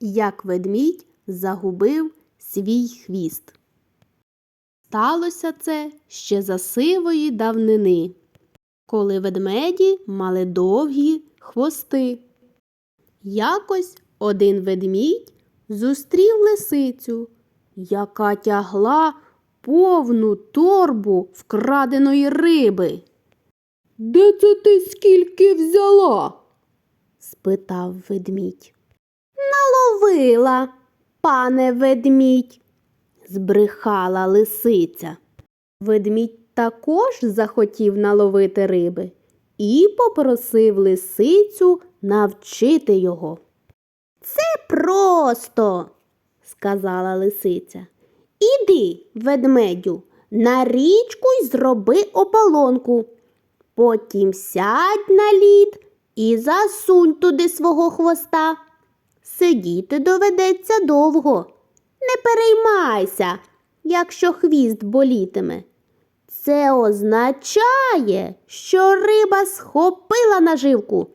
як ведмідь загубив свій хвіст. Сталося це ще за сивої давнини, коли ведмеді мали довгі хвости. Якось один ведмідь зустрів лисицю, яка тягла повну торбу вкраденої риби. Де це ти скільки взяла? спитав ведмідь. Наловила, пане ведмідь, збрехала лисиця. Ведмідь також захотів наловити риби і попросив лисицю навчити його. Це просто, сказала лисиця. Іди, ведмедю, на річку й зроби ополонку. Потім сядь на лід і засунь туди свого хвоста. Сидіти доведеться довго. Не переймайся, якщо хвіст болітиме. Це означає, що риба схопила наживку.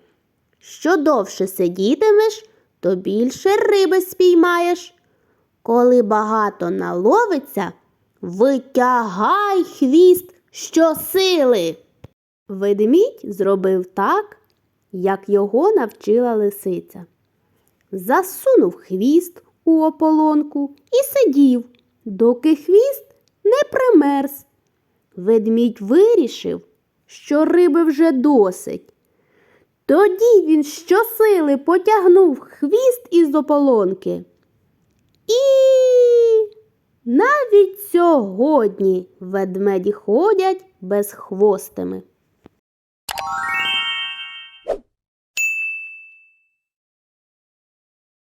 Що довше сидітимеш, то більше риби спіймаєш. Коли багато наловиться, витягай хвіст щосили. Ведмідь зробив так, як його навчила лисиця. Засунув хвіст у ополонку і сидів, доки хвіст не примерз. Ведмідь вирішив, що риби вже досить. Тоді він щосили потягнув хвіст із ополонки. І навіть сьогодні ведмеді ходять безхвостими.